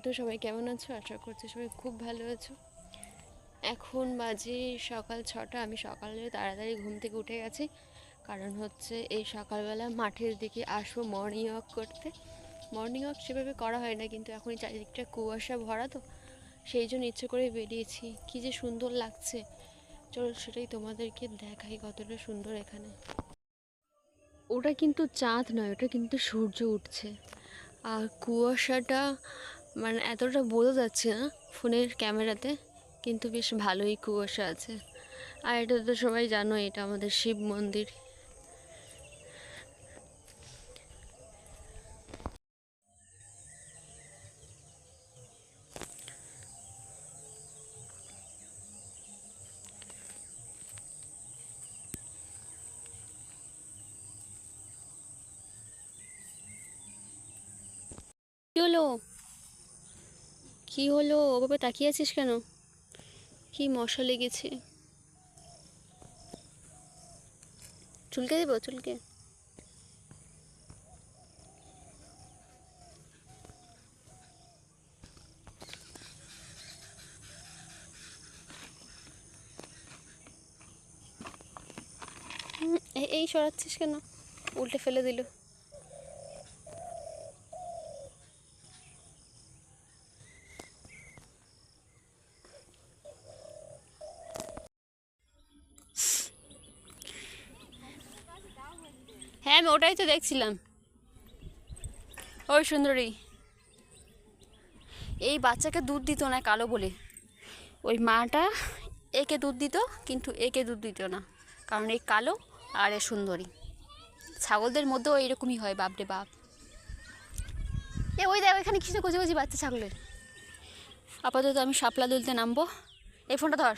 স্বাগত সবাই কেমন আছো? আশা করছি সবাই খুব ভালো আছো। এখন বাজে সকাল ছটা, আমি সকালে তাড়াতাড়ি ঘুম থেকে উঠে গেছি। কারণ হচ্ছে এই সকালবেলা মাঠের দিকে আসব মর্নিং ওয়াক করতে। মর্নিং ওয়াক সেভাবে করা হয় না, কিন্তু এখন চারিদিকটা কুয়াশা ভরা তো। সেই জন্য ইচ্ছে করে বেরিয়েছি। কী যে সুন্দর লাগছে। চলো সেটাই তোমাদেরকে দেখাই কতটা সুন্দর এখানে। ওটা কিন্তু চাঁদ নয়, ওটা কিন্তু সূর্য উঠছে। আর কুয়াশাটা মানে এতটা বোঝা যাচ্ছে না ফোনের ক্যামেরাতে, কিন্তু বেশ ভালোই কুয়াশা আছে। আর এটা তো সবাই জানো, এটা আমাদের শিব মন্দির। হলো? কি হলো? ওভাবে তাকিয়ে আছিস কেন? কি মশা লেগেছে। চুলকে দেবো? চুলকে। এই সরাচ্ছিস কেন? উল্টে ফেলে দিল। হ্যাঁ আমি ওটাই তো দেখছিলাম। ওই সুন্দরী। এই বাচ্চাকে দুধ দিত না কালো বলে। ওই মাটা একে দুধ দিত, কিন্তু একে দুধ দিত না। কারণ এই কালো আর এ সুন্দরী। ছাগলদের মধ্যেও এরকমই হয় বাপরে বাপ। এ, ওই দেখ এখানে কিছু কচি কচি বাচ্চা ছাগলের। আপাতত আমি শাপলা দুলতে নামবো। এই ফোনটা ধর।